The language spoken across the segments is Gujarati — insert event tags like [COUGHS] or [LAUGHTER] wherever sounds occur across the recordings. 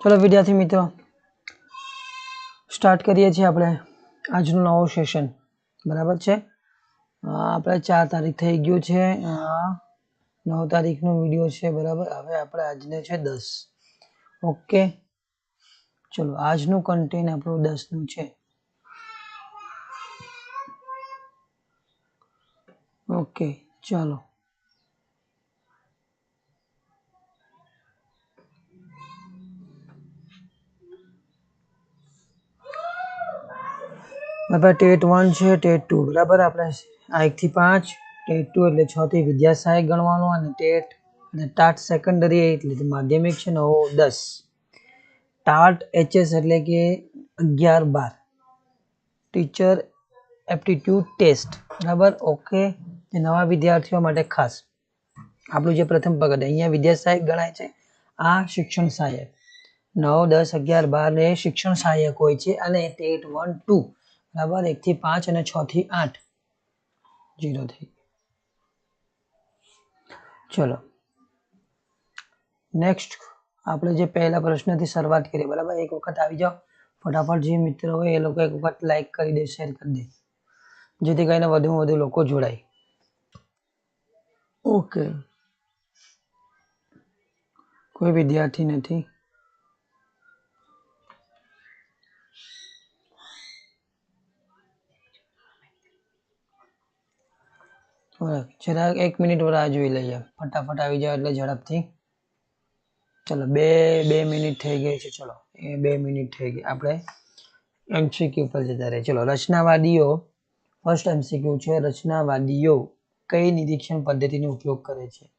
ચલો વિદ્યાર્થી મિત્રો સ્ટાર્ટ કરીએ છીએ આપણે આજનું નવો સેશન બરાબર છે? આપણે ચાર તારીખ થઈ ગયું છે. નવ તારીખનો વીડિયો છે, બરાબર? હવે આપણે આજને છે દસ. ઓકે ચલો, આજનું કન્ટેન આપણું દસનું છે. ઓકે ચાલો. બરાબર ટેટ વન છે, ટેટ ટુ, બરાબર? આપણે આ એકથી પાંચ, ટેટ ટુ એટલે છ થી વિદ્યા સહાયક ગણવાનું અને ટેટ અને ટાટ સેકન્ડરી એટલે માધ્યમિક છે નવો દસ. ટાટ એચએસ એટલે કે અગિયાર બાર. ટીચર એપ્ટિટ્યૂડ ટેસ્ટ બરાબર? ઓકે જે નવા વિદ્યાર્થીઓ માટે ખાસ. આપણું જે પ્રથમ પગડ અહીંયા વિદ્યા સહાયક ગણાય છે, આ શિક્ષણ સહાયક. નવ, દસ, અગિયાર, બાર ને શિક્ષણ સહાયક હોય છે અને ટેટ વન, ટુ. બરાબર? એકથી પાંચ અને છ થી આઠ. જીરો થઈ ચલો. નેક્સ્ટ આપણે જે પહેલા પ્રશ્નથી શરૂઆત કરીએ બરાબર? એક વખત આવી જાઓ. ફટાફટ જે મિત્રો હોય, એ લોકો એક વખત લાઈક કરી દે શેર કરી દે. જેથી કરીને વધુમાં વધુ લોકો જોડાય. ઓકે કોઈ વિદ્યાર્થી નથી. જરાક એક મિનિટ રાહ જોઈ લઈએ. ફટાફટ આવી જાય એટલે ઝડપથી. ચલો, બે બે મિનિટ થઈ ગઈ છે, ચલો. એ બે મિનિટ થઈ ગઈ. આપણે એમસીક્યુ પર જતા રહીએ. ચલો, રચનાવાદીઓ. ફર્સ્ટ એમસીક્યુ છે, રચનાવાદીઓ કઈ નિરીક્ષણ પદ્ધતિનો ઉપયોગ કરે છે?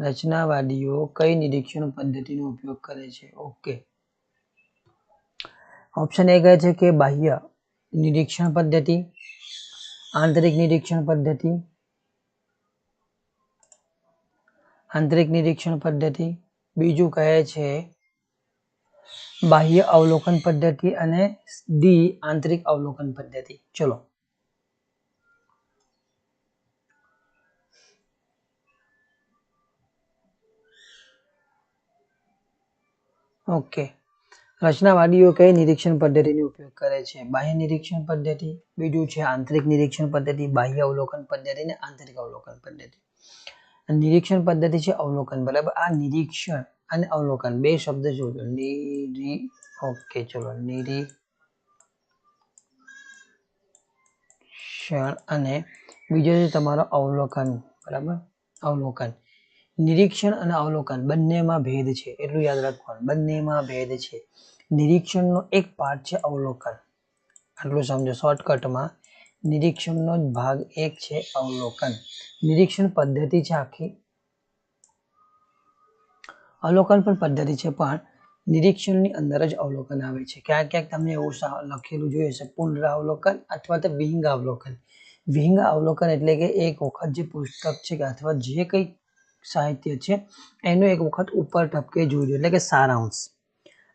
રચનાવાદીઓ કઈ નિરીક્ષણ પદ્ધતિનો ઉપયોગ કરે છે? ઓકે. ઓપ્શન એ કહે છે કે બાહ્ય નિરીક્ષણ પદ્ધતિ, આંતરિક નિરીક્ષણ પદ્ધતિ આંતરિક નિરીક્ષણ પદ્ધતિ, બીજું કહે છે બાહ્ય અવલોકન પદ્ધતિ અને ડી આંતરિક અવલોકન પદ્ધતિ. ચલો. ઓકે. રચનાવાદીઓ કઈ નિરીક્ષણ પદ્ધતિનો ઉપયોગ કરે છે? બાહ્ય નિરીક્ષણ પદ્ધતિ, બીજું છે આંતરિક નિરીક્ષણ પદ્ધતિ, બાહ્ય અવલોકન પદ્ધતિ અને આંતરિક અવલોકન પદ્ધતિ. નિરીક્ષણ પદ્ધતિ છે અવલોકન, બરાબર? આ નિરીક્ષણ અને અવલોકન, બે શબ્દ જોજો નિરી, ઓકે, ચલો. નિરીક્ષણ અને બીજો છે તમારો અવલોકન, બરાબર? અવલોકન. નિરીક્ષણ અને અવલોકન બંનેમાં ભેદ છે, એટલું યાદ રાખવાનું. બંનેમાં ભેદ છે. નિરીક્ષણનો એક પાર્ટ છે અવલોકન. આટલું સમજો. શોર્ટકટમાં નિરીક્ષણનો જ ભાગ એક છે અવલોકન. નિરીક્ષણ પદ્ધતિ છે આખી. અવલોકન પણ પદ્ધતિ છે, પણ નિરીક્ષણની અંદર જ અવલોકન આવે છે. ક્યાંક ક્યાંક તમને એવું લખેલું જોઈએ છે પુનરાવલોકન અથવા તો વિહિંગ અવલોકન વિહિંગ અવલોકન એટલે કે એક વખત જે પુસ્તક છે કે અથવા જે કંઈ સાહિત્ય છે, એનું એક વખત ઉપર ટપકે જોજો. એટલે કે સારાંશ.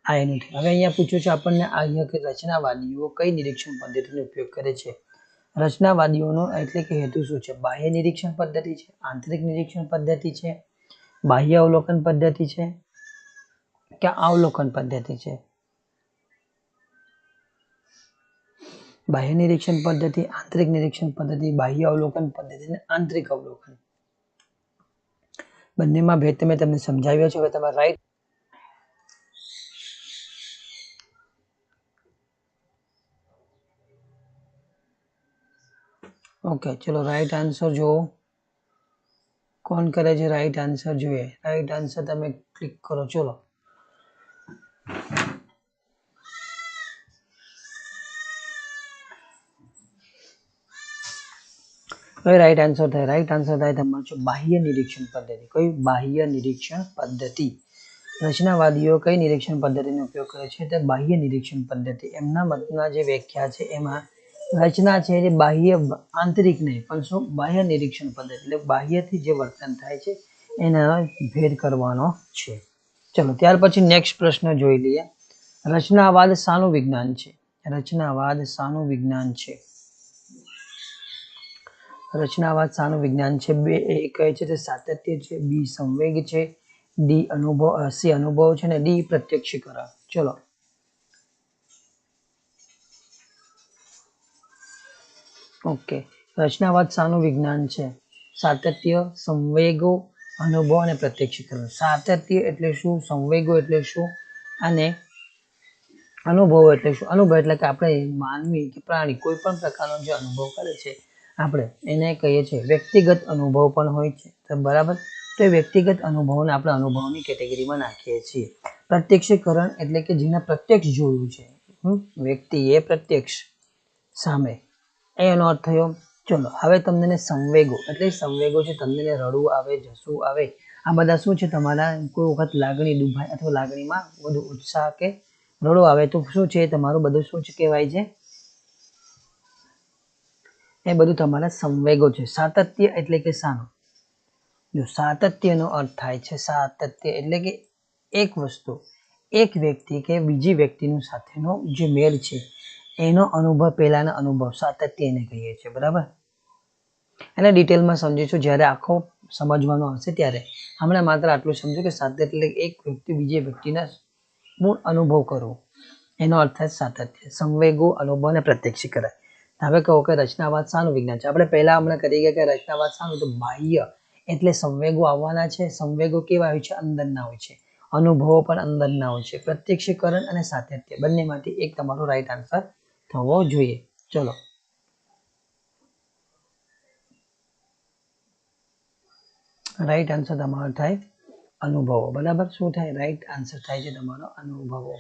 આ એનું હવે અહીંયા પૂછ્યું છે આપણને આ રચનાવાદીઓ કઈ નિરીક્ષણ પદ્ધતિનો ઉપયોગ કરે છે? રચનાવાદીઓનો એટલે કે હેતુ શું છે? બાહ્ય નિરીક્ષણ પદ્ધતિ છે, આંતરિક નિરીક્ષણ પદ્ધતિ છે, બાહ્ય અવલોકન પદ્ધતિ છે કે અવલોકન પદ્ધતિ છે? બાહ્ય નિરીક્ષણ પદ્ધતિ, આંતરિક નિરીક્ષણ પદ્ધતિ, બાહ્ય અવલોકન પદ્ધતિ અને આંતરિક અવલોકન. બંનેમાં ભેદ તમે તમને સમજાવ્યો છે. હવે તમારે રાઈટ ઓકે ચલો રાઈટ આન્સર જુઓ. કોણ કરે છે રાઈટ આન્સર જોઈએ? રાઈટ આન્સર તમે ક્લિક કરો, ચલો. કઈ રાઈટ આન્સર થાય. રાઈટ આન્સર થાય તમારું બાહ્ય નિરીક્ષણ પદ્ધતિ. કઈ બાહ્ય નિરીક્ષણ પદ્ધતિ. રચનાવાદીઓ કઈ નિરીક્ષણ પદ્ધતિનો ઉપયોગ કરે છે? તે બાહ્ય નિરીક્ષણ પદ્ધતિ. એમના મતના જે વ્યાખ્યા છે, એમાં રચના છે જે બાહ્ય આંતરિક નહીં, પણ શું? બાહ્ય નિરીક્ષણ પદ્ધતિ. એટલે બાહ્યથી જે વર્તન થાય છે, એના ભેદ કરવાનો છે. ચલો, ત્યાર પછી નેક્સ્ટ પ્રશ્ન જોઈ લઈએ. રચનાવાદ શાનું વિજ્ઞાન છે? રચનાવાદ શાનું વિજ્ઞાન છે. રચનાવાદ શાનું વિજ્ઞાન છે. બે, એ કહે છે તે સાતત્ય છે, બી સંવેગ છે, ડી અનુભવ, સી અનુભવ છે ને ડી પ્રત્યક્ષીકરણ. ચલો ઓકે. રચનાવાદ શાનું વિજ્ઞાન છે. સાતત્ય, સંવેગો, અનુભવ અને પ્રત્યક્ષીકરણ. સાતત્ય એટલે શું? સંવેગો એટલે શું? અને અનુભવ એટલે શું? અનુભવ એટલે કે આપણે માનવી કે પ્રાણી, કોઈ પણ પ્રકારનો જે અનુભવ કરે છે, આપણે એને કહીએ છીએ વ્યક્તિગત અનુભવ પણ હોય છે. તો બરાબર? તો એ વ્યક્તિગત અનુભવોને આપણે અનુભવની કેટેગરીમાં નાખીએ છીએ. પ્રત્યક્ષીકરણ એટલે કે જેને પ્રત્યક્ષ જોયું છે. વ્યક્તિએ પ્રત્યક્ષ સામે. એનો અર્થ થયો, ચલો, હવે તમને સંવેગો. એટલે સંવેગો છે, તમને રડવું આવે, જસવું આવે. આ બધા શું છે? તમારા કોઈ વખત લાગણી દુભાય અથવા લાગણીમાં વધુ ઉત્સાહ કે રડો આવે, તો શું છે? તમારું બધું શું કહેવાય છે? એ બધું તમારા સંવેગો છે. સાતત્ય એટલે કે સાનું. જો સાતત્યનો અર્થ થાય છે, સાતત્ય એટલે કે એક વસ્તુ, એક વ્યક્તિ કે બીજી વ્યક્તિનું સાથેનો જે મેળ છે એનો અનુભવ, પહેલાંના અનુભવ સાતત્ય એને કહીએ છીએ, બરાબર? એને ડિટેલમાં સમજીશું જ્યારે આખો સમજવાનો આવશે ત્યારે. હમણાં માત્ર આટલું સમજો કે સાતત્ય એટલે એક વ્યક્તિ બીજી વ્યક્તિના મૂળ અનુભવ કરવો. એનો અર્થ સાતત્ય સંવેગો અનુભવ અને પ્રત્યક્ષીકરણ હવે કહો કે રચનાવાદ શાનું વિજ્ઞાન છે. આપણે પહેલા હમણાં કરી ગયા કે રચનાવાદ શાનું તો બાહ્ય એટલે સંવેગો આવવાના છે. સંવેગો કેવા હોય છે? અંદરના હોય છે. અનુભવો પણ અંદરના હોય છે. પ્રત્યક્ષીકરણ અને સાતત્ય. બંનેમાંથી એક તમારો રાઈટ આન્સર થવો જોઈએ. ચલો. રાઈટ આન્સર તમારો થાય અનુભવો. બરાબર? શું થાય? રાઈટ આન્સર થાય છે તમારો અનુભવો.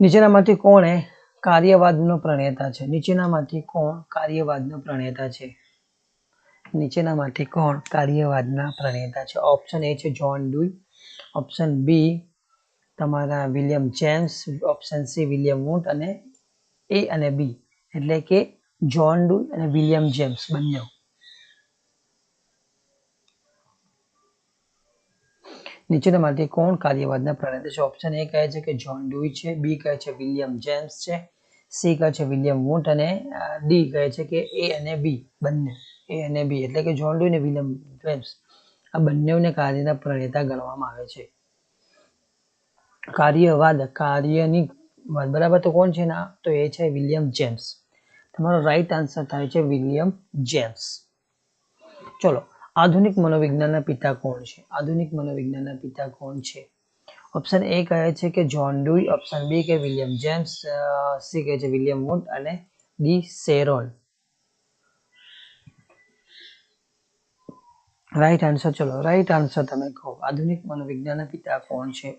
નીચેનામાંથી કોણે કાર્યવાદનો પ્રણેતા છે? નીચેનામાંથી કોણ કાર્યવાદનો પ્રણેતા છે? નીચેનામાંથી કોણ કાર્યવાદના પ્રણેતા છે? ઓપ્શન એ છે જોન ડુઈ ઓપ્શન બી તમારા William James option C William Wundt અને એ અને બી. એટલે કે જોન ડુ અને વિલિયમ જેમ્સ બંને. નીચેનામાંથી કોણ કાર્યવાદના પ્રણેતા છે? ઓપ્શન એ કહે છે કે જોન ડુઈ છે, બી કહે છે વિલિયમ જેમ્સ છે, સી કહે છે વિલિયમ વૂન્ટ અને ડી કહે છે કે એ અને બી બંને. એ અને બી. એટલે કે જોન ડુઈ અને વિલિયમ જેમ્સ. આ બંનેને કાર્યના પ્રણેતા ગણવામાં આવે છે. કાર્યવાદ, કાર્યની બરાબર? તો કોણ છે ના તો એ છે વિલિયમ જેમ્સ. તમારો રાઈટ આન્સર થાય છે વિલિયમ જેમ્સ. ચલો, આધુનિક મનોવિજ્ઞાનના પિતા કોણ છે? આધુનિક મનોવિજ્ઞાનના પિતા કોણ છે? ઓપ્શન એ કહે છે કે જોન ડુઈ ઓપ્શન બી કે વિલિયમ જેમ્સ સી કહે છે વિલિયમ વુડ અને ડી સેરોન રાઈટ આન્સર ચલો રાઈટ આન્સર તમે કહો. આધુનિક મનોવિજ્ઞાનના પિતા કોણ છે?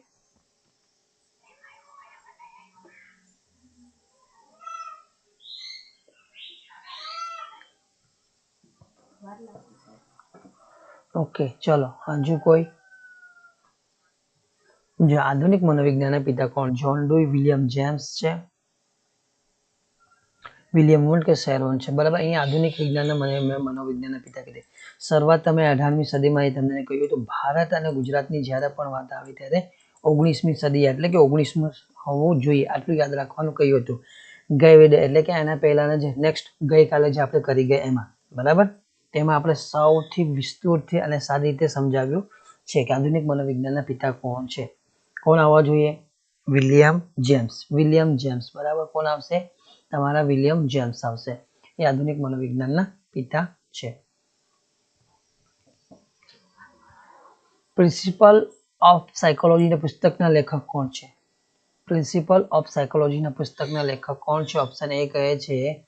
ઓકે ચલો, હજુ કોઈ? જે આધુનિક મનોવિજ્ઞાનના પિતા કોણ? જોન ડુઈ વિલિયમ જેમ્સ છે. વિલિયમ વુડ કે સેરોન છે. બરાબર અહીં આધુનિક વિજ્ઞાનના મને મનોવિજ્ઞાનના પિતા કીધે. શરૂઆત તમે અઢારમી સદીમાં એ તમને કહ્યું હતું. ભારત અને ગુજરાતની જ્યારે પણ વાત આવી ત્યારે ઓગણીસમી સદી, એટલે કે ઓગણીસમું હોવું જોઈએ, આટલું યાદ રાખવાનું કહ્યું હતું. ગઈ એટલે કે એના પહેલાના જે નેક્સ્ટ ગઈકાલે જે આપણે કરી ગયા એમાં. બરાબર? તેમાં આપણે સૌથી વિસ્તૃતથી અને સારી રીતે સમજાવ્યું છે કે આધુનિક મનોવિજ્ઞાનના પિતા કોણ છે? કોણ આવવા જોઈએ? William James. William James. બરાબર? કોણ આવશે? તમારા વિલિયમ જેમ્સ આવશે. એ આધુનિક મનોવિજ્ઞાનના પિતા છે. પ્રિન્સિપલ ઓફ સાયકોલોજીના પુસ્તકના લેખક કોણ છે? પ્રિન્સિપલ ઓફ સાયકોલોજીના પુસ્તકના લેખક કોણ છે? ઓપ્શન એ કહે છે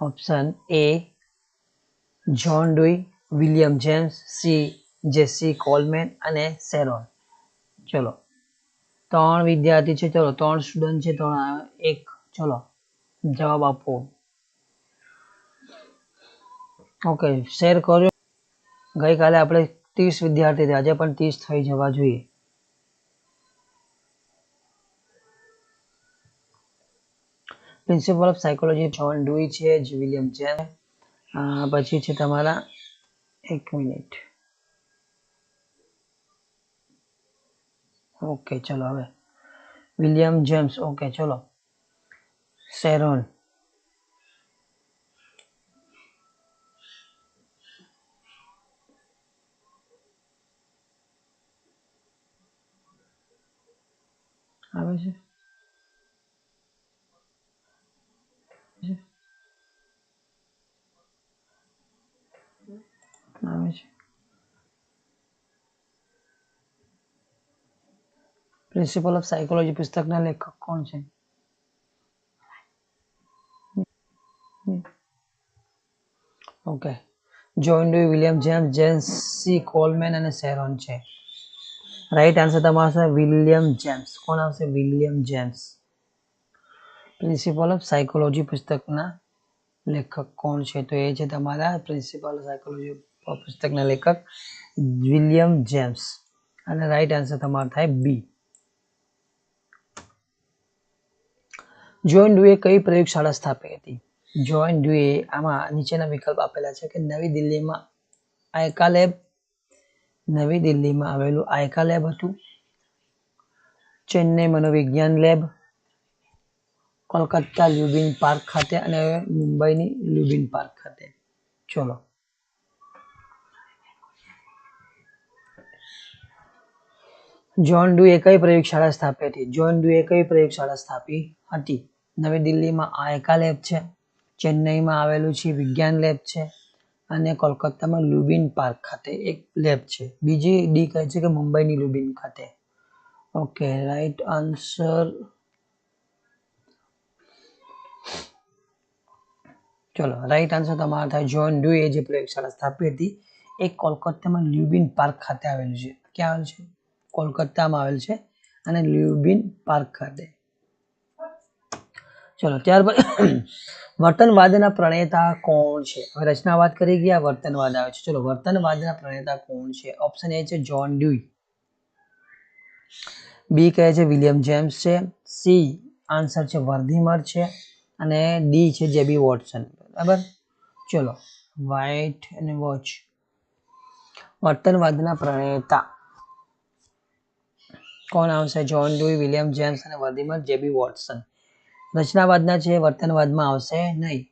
option A John Dewey William James C J C Coleman અને સેરોન ચલો. ત્રણ વિદ્યાર્થી છે, ચલો, ત્રણ સ્ટુડન્ટ છે, ત્રણ એક, ચલો, જવાબ આપો. ઓકે શેર કર્યો. ગઈકાલે આપણે ત્રીસ વિદ્યાર્થી આજે પણ ત્રીસ થઈ જવા જોઈએ. Principle of psychology John Dewey છે વિલિયમ જેમ પછી છે તમારા એક મિનિટ ઓકે ચલો હવે. વિલિયમ જેમ્સ ઓકે ચલો. શેરોન આવે છે આવે છે પ્રિન્સિપલ ઓફ સાયકોલોજી પુસ્તકના લેખક કોણ છે? Okay. John Dewey William James James C Coleman અને સેરોન છે. રાઈટ આન્સર તમારો છે વિલિયમ જેમ્સ કોણ આવશે? William James principle of psychology પુસ્તકના લેખક કોણ છે? તો એ છે તમારા પ્રિન્સિપલ સાયકોલોજી પુસ્તકના લેખક વિલિયમ જેમ્સ અને રાઈટ આન્સર તમારો થાય બી જોઇન ડુએ કઈ પ્રયોગશાળા સ્થાપી હતી? જોઇન ડુએ આમાં નીચેના વિકલ્પ આપેલા છે કે નવી દિલ્હીમાં આયકા લેબ નવી દિલ્હીમાં આવેલું આયકા લેબ હતું. ચેન્નઈ મનોવિજ્ઞાન લેબ, કોલકાતા લ્યુબિન પાર્ક ખાતે અને મુંબઈની લ્યુબિન પાર્ક ખાતે. ચલો. જોન ડુએ કઈ પ્રયોગશાળા સ્થાપી હતી? જોન ડુએ કઈ પ્રયોગશાળા સ્થાપી હતી? નવી દિલ્હીમાં આયકા લેબ છે, ચેન્નઈમાં આવેલું છે, વિજ્ઞાન લેબ છે અને કોલકાતામાં લુબિન પાર્ક ખાતે એક લેબ છે. બીજી ડી કહે છે કે મુંબઈની લુબિન ખાતે. ઓકે રાઈટ આન્સર ચલો રાઈટ આન્સર તમારો થાય. જોન ડુએ જે પ્રયોગશાળા સ્થાપી હતી, એ કોલકાતામાં લ્યુબિન પાર્ક ખાતે આવેલું છે. ક્યાં આવેલું છે? કોલકાતામાં આવેલ છે અને લ્યુબિન પાર્ક ખાતે. ચલો, ત્યારબાદ [COUGHS] વર્તનવાદના પ્રણેતા કોણ છે? હવે રચના વાત કરી ગયા વર્તનવાદ આવે છે. ચલો, વર્તનવાદના પ્રણેતા કોણ છે? ઓપ્શન એ છે જોન ડ્યુઈ બી કહે છે વિલિયમ જેમ્સ છે. સી આન્સર છે વર્ધીમર છે. અને ડી છે જેબી વોટસન બરાબર? ચલો વાઇટ અને વોચ વર્તનવાદના પ્રણેતા. કોણ આવશે? જોન ડ્યુઈ વિલિયમ જેમ્સ અને વર્ધીમર જેબી વોટસન રચનાવાદના છે, વર્તનવાદમાં આવશે નહીં.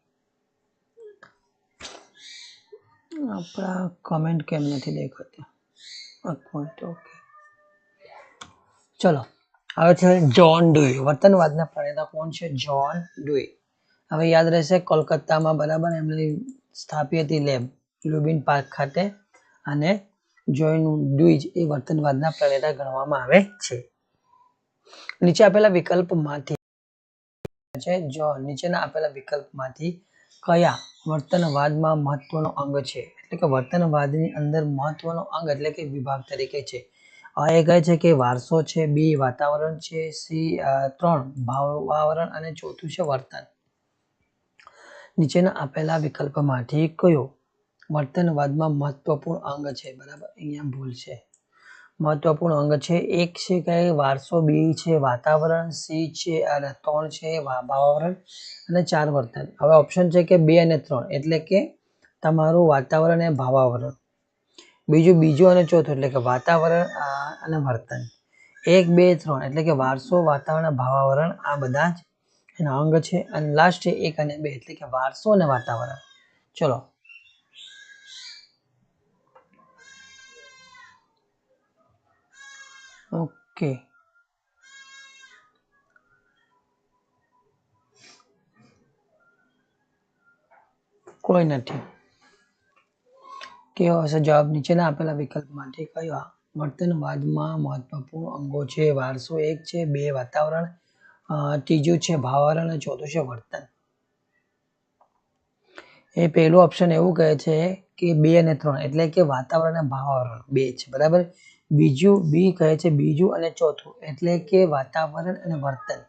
આપણા કમેન્ટ કેમ નથી દેખાતા? ઓકે ચલો, હવે છે જોન ડુઈ વર્તનવાદના પ્રણેતા કોણ છે? જોન ડુઈ હવે યાદ રહેશે કોલકાતામાં બરાબર એમની સ્થાપી હતી લેબ, લુબિન પાર્ક ખાતે. અને જોઈન ડુઈજ એ વર્તનવાદના પ્રણેતા ગણવામાં આવે છે. નીચે આપેલા વિકલ્પમાંથી છે, જો નીચેના આપેલા વિકલ્પમાંથી કયા વર્તનવાદમાં મહત્વનો અંગ છે? એટલે કે વર્તનવાદની અંદર મહત્વનો અંગ એટલે કે વિભાગ તરીકે છે. અ એ કહે છે કે વારસો છે, બી વાતાવરણ છે, સી ત્રણ ભાવાવરણ અને ચોથું છે વર્તન. નીચેના આપેલા વિકલ્પમાંથી કયો વર્તનવાદમાં મહત્વપૂર્ણ અંગ છે? બરાબર, અહીંયા ભૂલ છે. મહત્વપૂર્ણ અંગ છે. એક છે કે વારસો બી છે, વાતાવરણ સી છે, અને ત્રણ છે ભાવાવરણ અને ચાર વર્તન. હવે ઓપ્શન છે કે બે અને ત્રણ, એટલે કે તમારું વાતાવરણ અને ભાવાવરણ. બીજું બીજું અને ચોથું, એટલે કે વાતાવરણ અને વર્તન. એક, બે, ત્રણ, એટલે કે વારસો, વાતાવરણ ભાવાવરણ, આ બધા જ એના અંગ છે. અને લાસ્ટ છે એક અને બે, એટલે કે વારસો અને વાતાવરણ. ચલો ઓકે. કોઈ નથી. કેવો હશે જવાબ? નીચેના આપેલા વિકલ્પમાંથી કયો? વર્તનવાદમાં મહત્વપૂર્ણ અંગો છે, વારસો એક છે, બે વાતાવરણ ત્રીજું છે ભાવરણ અને ચોથું છે વર્તન. એ પહેલું ઓપ્શન એવું કહે છે કે બે અને ત્રણ એટલે કે વાતાવરણ અને ભાવાવરણ બે છે, બરાબર? બીજું બી કહે છે, બીજું અને ચોથું. એટલે કે વાતાવરણ અને વર્તન.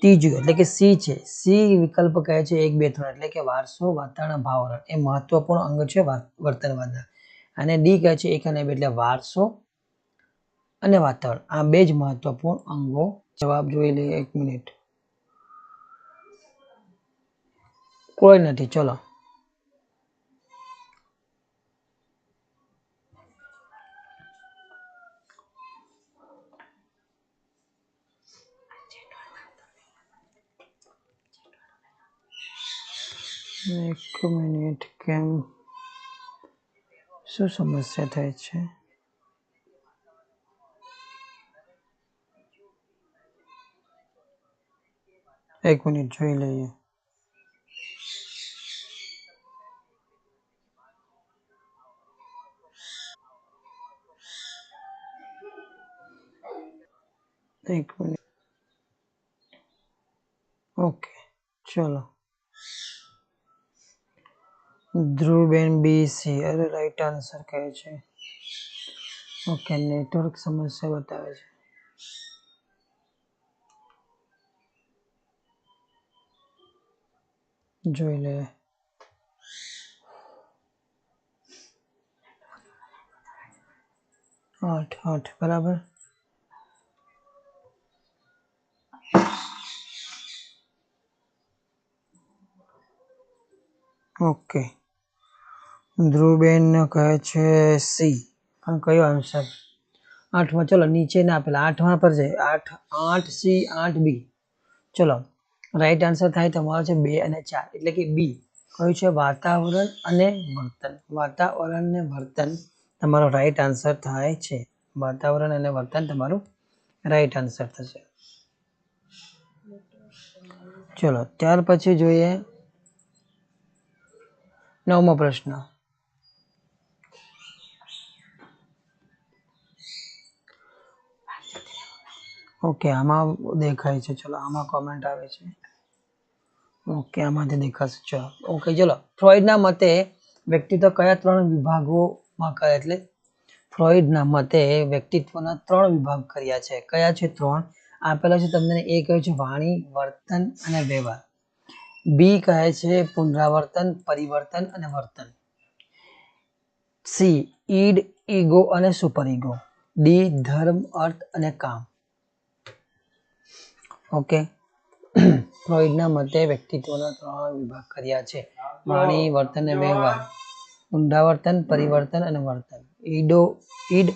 ત્રીજું એટલે કે સી છે. સી વિકલ્પ કહે છે એક, બે, ત્રણ. એટલે કે વારસો, વાતાવરણ, ભાવરણ. એ મહત્વપૂર્ણ અંગ છે વર્તનવાદના. અને ડી કહે છે એક અને બે. એટલે વારસો અને વાતાવરણ. આ બે જ મહત્વપૂર્ણ અંગો. જવાબ જોઈ લઈએ એક મિનિટ. કોઈ નથી. ચલો. એક મિનિટ, કેમ? શું સમસ્યા થાય છે? એક મિનિટ જોઈ લઈએ. એક મિનિટ. ઓકે, ચલો. ધ્રુવબેન બી સી. અરે રાઈટ આન્સર કહે છે. ઓકે નેટવર્ક સમસ્યા બતાવે છે. જોઈ લે. આઠ આઠ, બરાબર? ઓકે ધ્રુવબેન કહે છે સી. પણ કયો આન્સર આઠમાં. ચલો નીચે ના આપેલા આઠમાં પર જાય આઠ આઠ, સી, આઠ, બી. ચલો રાઈટ આન્સર થાય તમારો છે બે અને ચાર. એટલે કે બી. કયું છે? વાતાવરણ અને વર્તન. વાતાવરણ અને વર્તન તમારો રાઈટ આન્સર થાય છે. વાતાવરણ અને વર્તન તમારું રાઈટ આન્સર થશે. ચલો, ત્યાર પછી જોઈએ નવમો પ્રશ્ન. ઓકે આમાં દેખાય છે. ચલો, આમાં કોમેન્ટ આવે છે. ઓકે આમાંથી દેખાશે. ચલો ઓકે ચલો. ફ્રોઈડના મતે વ્યક્તિત્વ કયા ત્રણ વિભાગોમાં કરે? એટલે ફ્રોઈડના મતે વ્યક્તિત્વના ત્રણ વિભાગ કર્યા છે. કયા છે ત્રણ? આપેલા છે તમને એ કહે છે, વાણી, વર્તન અને વ્યવહાર. બી કહે છે, પુનરાવર્તન, પરિવર્તન અને વર્તન. સી ઈડ, ઈગો અને સુપર ઈગો. ડી ધર્મ, અર્થ અને કામ. ઓકે. ફ્રોઈડના મતે વ્યક્તિત્વના ત્રણ વિભાગ કર્યા છે. વાણી, વર્તન અને વ્યવહાર. પુનરાવર્તન, પરિવર્તન અને વર્તન. ઈડો, ઈડ,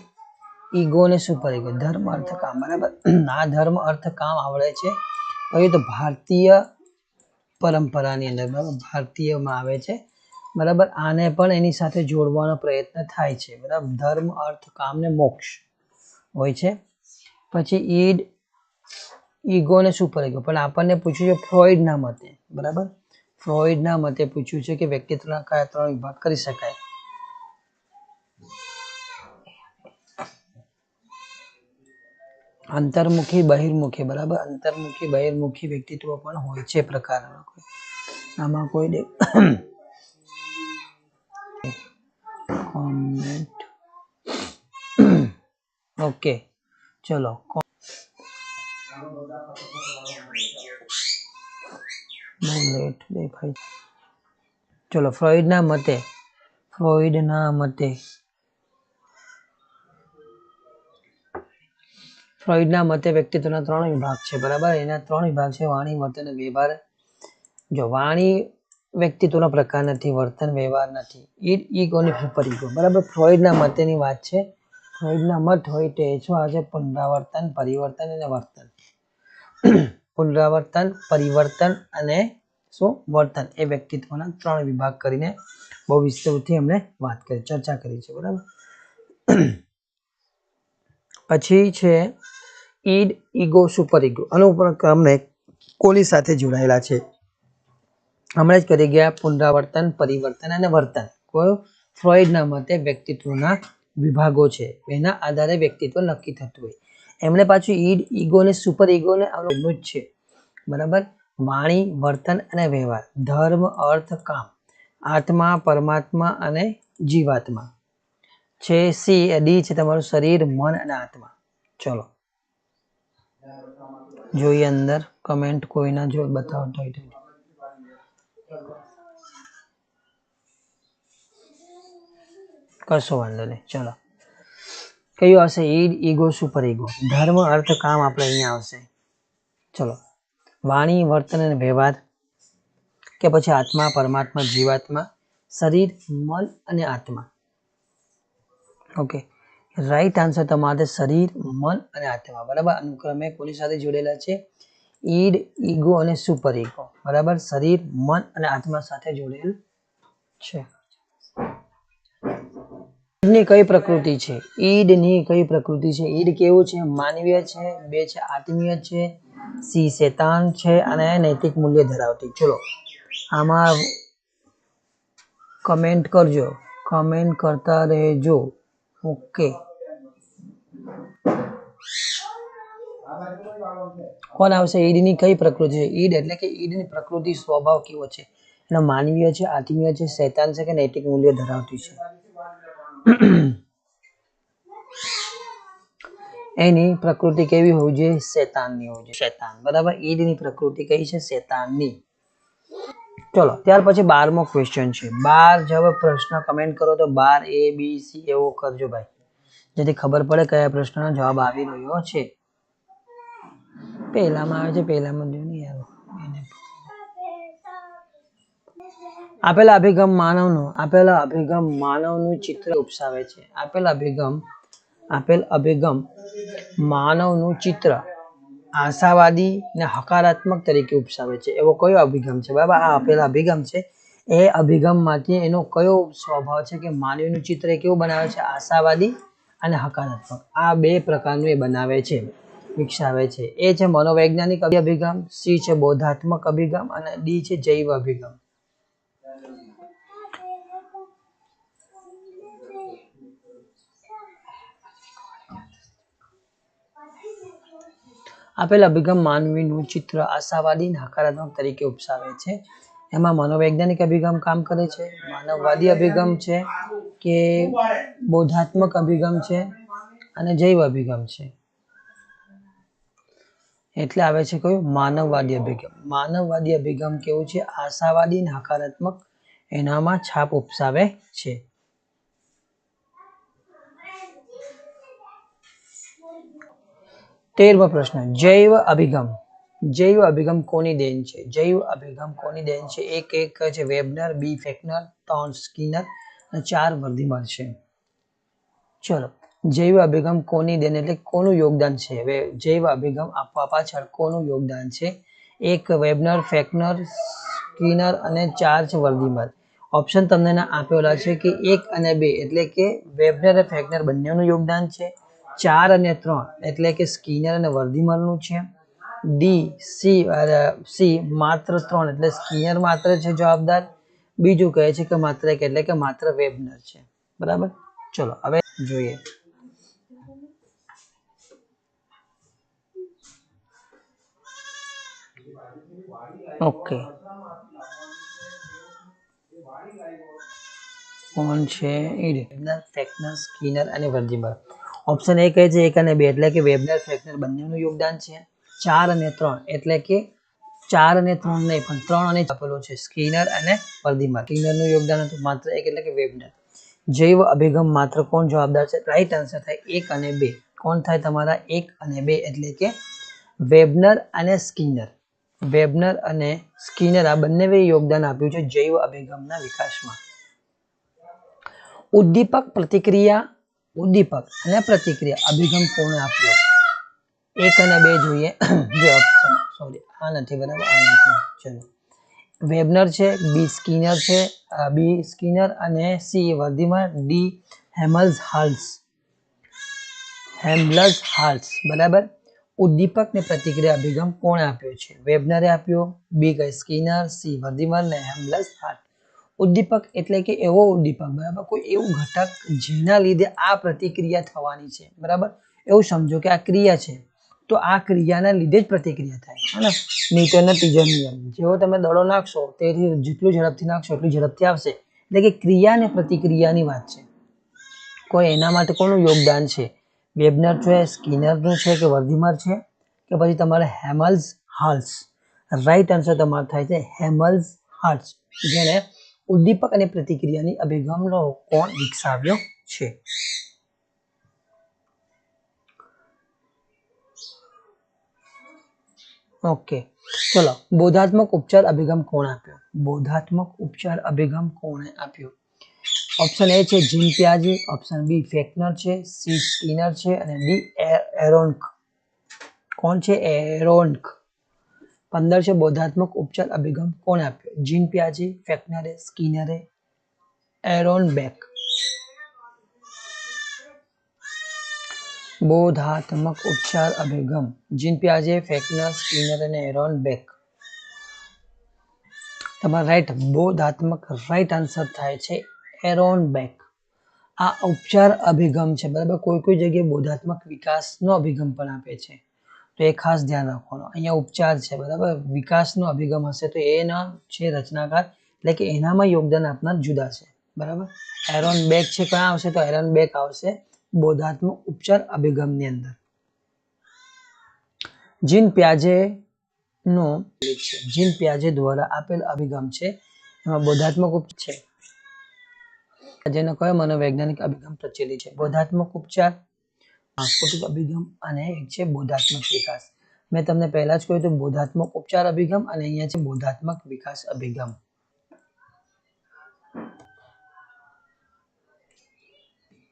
ઈગો અને સુપર ઈગો ધર્મ, અર્થ, કામ. બરાબર? આ ધર્મ, અર્થ, કામ આવડે છે. હવે તો ભારતીય પરંપરાની અંદર, બરાબર? ભારતીયમાં આવે છે. બરાબર? આને પણ એની સાથે જોડવાનો પ્રયત્ન થાય છે. બરાબર? ધર્મ, અર્થ, કામ ને મોક્ષ હોય છે. પછી ઈડ ઈગો અને સુપર ઈગો પણ આપણને પૂછ્યું છે ફ્રોઈડના મતે. બરાબર? ફ્રોઈડના મતે પૂછ્યું છે કે વ્યક્તિત્વના કયા ત્રણ વિભાગ કરી શકાય? અંતર્મુખી, બહિર્મુખી. બરાબર? અંતર્મુખી, બહિર્મુખી વ્યક્તિત્વ પણ હોય છે પ્રકારના કોઈ. આમાં કોઈ કોમેન્ટ ઓકે [COUGHS] [COUGHS] ચલો. લેટ દેખાય. ચલો, ફ્રોઈડના મતે ફ્રોઈડના મતે. ફ્રોઈડના મતે વ્યક્તિત્વના ત્રણ વિભાગ છે, બરાબર? એના ત્રણ વિભાગ છે, વાણી, વર્તન વ્યવહાર. જો વાણી વ્યક્તિત્વનો પ્રકાર નથી, વર્તન, વ્યવહાર નથી ઈડ ઈગો અને સુપર ઈગો બરાબર? ફ્રોઈડના મતેની વાત છે. ફ્રોઈડના મત હોય તે શું આ છે પુનરાવર્તન, પરિવર્તન અને વર્તન. પુનરાવર્તન, પરિવર્તન અને શું વર્તન એ વ્યક્તિત્વના ત્રણ વિભાગ કરીને બહુ વિસ્તૃતથી એમણે વાત કરી, ચર્ચા કરી છે, બરાબર? પછી છે ઈડ, ઈગો, સુપર ઈગો. અનુક્રમે કોની સાથે જોડાયેલા છે. હમણાં જ કરી ગયા પુનરાવર્તન, પરિવર્તન અને વર્તન. કોઈ ફ્રોઈડના મતે વ્યક્તિત્વના વિભાગો છે. એના આધારે વ્યક્તિત્વ નક્કી થતું હોય. એમણે પાછું ઈડ ઈગો અને સુપર ઈગોને અનુરૂપ જ છે. બરાબર? વાણી, વર્તન અને વ્યવહાર. ધર્મ, અર્થ, કામ. આત્મા, પરમાત્મા અને જીવાત્મા. છે સી ડી છે તમારું શરીર, મન અને આત્મા. ચલો. જોઈએ અંદર. કમેન્ટ કોઈના જો, બતાવો ટાઇટલ કશો વાંધો નહીં. ચલો. કયું આવશે ઈડ ઈગો સુપર ઈગો ધર્મ, અર્થ, કામ આપણે અહીંયા આવશે. ચલો. વાણી, વર્તન અને વ્યવહાર કે પછી આત્મા, પરમાત્મા, જીવાત્મા, શરીર, મન અને આત્મા. ઓકે. રાઈટ આન્સર તમારે શરીર, મન અને આત્મા. બરાબર? અનુક્રમે કોની સાથે જોડેલા છે? ઈડ, ઈગો અને સુપર ઈગો બરાબર? શરીર, મન અને આત્મા સાથે જોડેલ છે. ઈડની કઈ પ્રકૃતિ છે? ઈડની કઈ પ્રકૃતિ છે? ઈડ કેવું છે? માનવીય છે? બે છે, આત્મીય છે? સી, શેતાન છે? અને નૈતિક મૂલ્ય ધરાવતી. ચલો, આમાં કમેન્ટ કરજો. કમેન્ટ કરતા રહેજો. ઓકે કોણ આવશે? ઈડની કઈ પ્રકૃતિ છે? ઈડ એટલે કે ઈડની પ્રકૃતિ સ્વભાવ કેવો છે? એનો માનવીય છે, આત્મીય છે, શૈતાન છે કે નૈતિક મૂલ્ય ધરાવતી છે? એની પ્રકૃતિ કેવી હોવી જોઈએ? શેતાનની હોવી જોઈએ. શેતાન. બરાબર? ઈદની પ્રકૃતિ કઈ છે? શેતાનની. ચલો, ત્યાર પછી બારમો ક્વેશ્ચન છે. બાર જવાબ પ્રશ્ન કમેન્ટ કરો તો બાર એ બી સી એવો કરજો ભાઈ. જેથી ખબર પડે કયા પ્રશ્નનો જવાબ આવી રહ્યો છે. પહેલામાં આવે છે, પહેલામાં જો આપેલા અભિગમ માનવનું, આપેલા અભિગમ માનવનું ચિત્ર ઉપસાવે છે. આપેલ અભિગમ આપેલ અભિગમ માનવનું ચિત્ર આશાવાદી ને હકારાત્મક તરીકે ઉપસાવે છે. એવો કયો અભિગમ છે? બરાબર આ આપેલા અભિગમ છે. એ અભિગમમાંથી એનો કયો સ્વભાવ છે કે માનવીનું ચિત્ર કેવું બનાવે છે? આશાવાદી અને હકારાત્મક. આ બે પ્રકારનું એ બનાવે છે, વિકસાવે છે. એ છે મનોવૈજ્ઞાનિક અભિગમ, સી છે બોધાત્મક અભિગમ અને ડી છે જૈવ અભિગમ. આપેલ અભિગમ માનવીનું ચિત્ર આશાવાદી હકારાત્મક તરીકે ઉપસાવે છે. એમાં મનોવૈજ્ઞાનિક અભિગમ કામ કરે છે, માનવવાદી અભિગમ છે કે બોધાત્મક અભિગમ છે અને જૈવ અભિગમ છે. એટલે આવે છે કયું? માનવવાદી અભિગમ. માનવવાદી અભિગમ કેવું છે? આશાવાદી અને હકારાત્મક એનામાં છાપ ઉપસાવે છે. તેરમો પ્રશ્ન, જૈવ અભિગમ. જૈવ અભિગમ કોની દેન છે? જૈવ અભિગમ કોની દેન છે? એક એક છે, વેબનર, બી ફેકનર, ત્રણ સ્કિનર અને ચાર વર્ધીમાન છે. ચલો, જૈવ અભિગમ કોની દેન એટલે કોનું યોગદાન છે? હવે જૈવ અભિગમ આપવા પાછળ કોનું યોગદાન છે? એક વેબનર, ફેકનર, સ્કિનર અને ચાર છે વર્ધીમાન ઓપ્શન તમને આપેલા છે કે એક અને બે, એટલે કે વેબનર અને ફેકનર બંનેનું યોગદાન છે. ચાર અને ત્રણ, એટલે કે સ્કિનર અને વર્ધીમાલનું છે. ડી સી સી માત્ર ત્રણ, એટલે સ્કિનર માત્ર છે જવાબદાર. બીજું કહે છે કે માત્ર એક, એટલે કે માત્ર વેબનર છે. બરાબર? ચલો, હવે જોઈએ. ઓકે. કોણ છે? વેબનર, ફેકનર, સ્કિનર અને વર્ધીમાલ. ઓપ્શન એ કહે છે, એક અને બે, એટલે કે વેબનર ફેકનર બંનેનું યોગદાન છે. ચાર અને ત્રણ, એટલે કે ચાર અને ત્રણ નહીં, પણ ત્રણ અને આપેલો છે. સ્કિનર અને પરદીમાં સ્કિનરનું યોગદાન હતું માત્ર એક, એટલે કે વેબનર. જૈવ અભિગમ માત્ર કોણ જવાબદાર છે? રાઈટ આન્સર થાય એક અને બે. કોણ થાય તમારા એક અને બે, એટલે કે વેબનર અને સ્કિનર. વેબનર અને સ્કિનર, આ બંને યોગદાન આપ્યું છે જૈવ અભિગમના વિકાસમાં. ઉદ્દીપક પ્રતિક્રિયા ઉદ્દીપક અને પ્રતિક્રિયા અભિગમ કોણે આપ્યો? એક અને બે જોઈએ. [CLEARS THROAT] જો ઓપ્શન સોરી આ નથી બરાબર, આ નથી. ચલો. વેબનર છે, બી સ્કિનર છે બી સ્કિનર અને સી વર્ધીમાં ડી હેમલ્સ હાલ્સ. હેમલસ હાલ્સ, બરાબર? ઉદ્દીપક ને પ્રતિક્રિયા અભિગમ કોણે આપ્યો છે? વેબનરે આપ્યો, બી કઈ સ્કિનર, સી વર્ધીમાન ને હેમલસ હાલ્સ. ઉદ્દીપક એટલે કે એવો ઉદ્દીપક, બરાબર? કોઈ એવું ઘટક જેના લીધે આ પ્રતિક્રિયા થવાની છે, બરાબર? એવું સમજો કે આ ક્રિયા છે, તો આ ક્રિયાના લીધે જ પ્રતિક્રિયા થાય હે ને? ન્યૂટનના ત્રીજો નિયમ. જેવો તમે દડો નાખશો, તેથી જેટલું ઝડપથી નાખશો, એટલું ઝડપથી આવશે. એટલે કે ક્રિયા અને પ્રતિક્રિયાની વાત છે. કોઈ એના માટે કોનું યોગદાન છે? વેબનર છે, સ્કિનરનું છે, કે વર્ધીમર છે? કે પછી તમારે હેમલ્સ હાલ્સ? રાઈટ આન્સર તમારો થાય છે હેમલ્સ હાર્ટ્સ જેને ઉદ્દીપક અને પ્રતિક્રિયાની અભિગમનો કોણ વિકસાવ્યો છે? ઓકે, ચલો. બોધાત્મક ઉપચાર અભિગમ કોણ આપ્યો? બોધાત્મક ઉપચાર અભિગમ કોણે આપ્યો? ઓપ્શન એ છે જીન પ્યાજી ઓપ્શન બી ફેકનર છે, સી સ્કિનર છે, અને ડી એરોન્ક. કોણ છે? એરોન્ક. પંદર છે બોધાત્મક ઉપચાર અભિગમ કોણે આપ્યો? જીન પ્યાજી, ફેકનરે, સ્કિનરે, એરોન બેક. બોધાત્મક ઉપચાર અભિગમ. જીન પ્યાજે ફેકનર સ્કિનર અને એરોન બેક. તમારા રાઈટ બોધાત્મક રાઈટ આન્સર થાય છે એરોન બેક. આ ઉપચાર અભિગમ છે, બરાબર? કોઈ કોઈ જગ્યાએ બોધાત્મક વિકાસનો અભિગમ પણ આપે છે. તો એ ખાસ ધ્યાન રાખવાનો. અહીંયા ઉપચાર છે, બરાબર? વિકાસનો અભિગમ હશે તો એના છે રચનાકાર. એટલે કે એનામાં યોગદાન આપનાર જુદા છે, બરાબર? એરોન બેક છે, ક્યાં આવશે? તો એરોન બેક આવશે બોધાત્મક ઉપચાર અભિગમની અંદર. જીન પ્યાજે નો જીન પ્યાજે દ્વારા આપેલ અભિગમ છે. એમાં બોધાત્મક ઉપચાર છે. જેનો કયો મનોવૈજ્ઞાનિક અભિગમ પ્રચલિત છે? બોધાત્મક ઉપચાર સાંસ્કૃતિક અભિગમ અને એક છે બોધાત્મક વિકાસ. મેં તમને પહેલા જ કહ્યું હતું બોધાત્મક ઉપચાર અભિગમ અને અહીંયા છે બોધાત્મક વિકાસ અભિગમ.